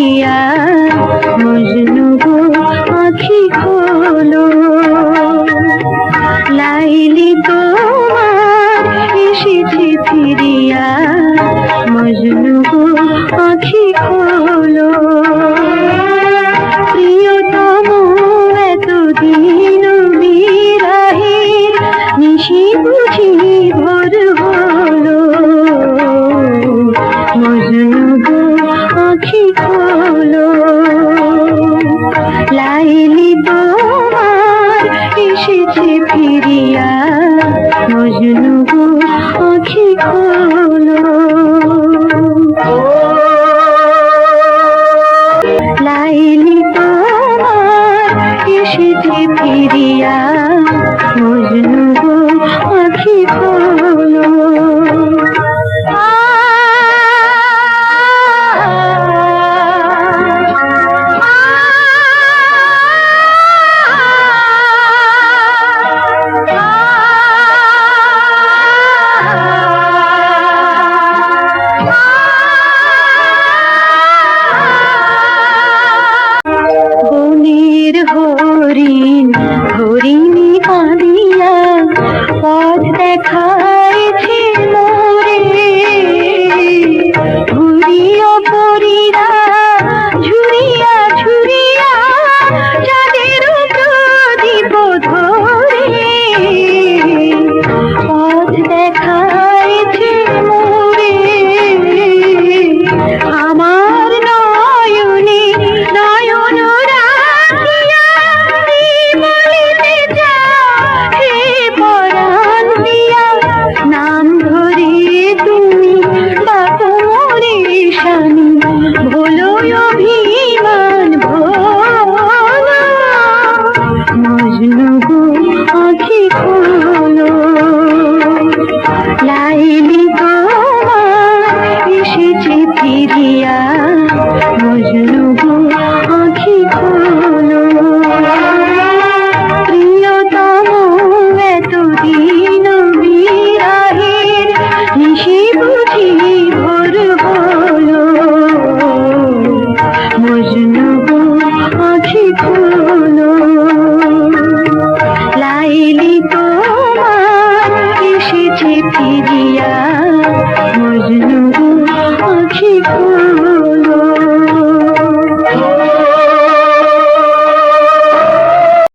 দিয়া মজনু গো আখি খোলো। লাইলি তোমার এসেছে ফিরিয়া মজনু গো আখি খোলো। নীলি তোমার এসেছে ফিরিয়া। মজনু গো আখি খোলো। লাইলি তোমার এসেছে ফিরিয়া। মজনু পাখি ಕಾದಿರಿ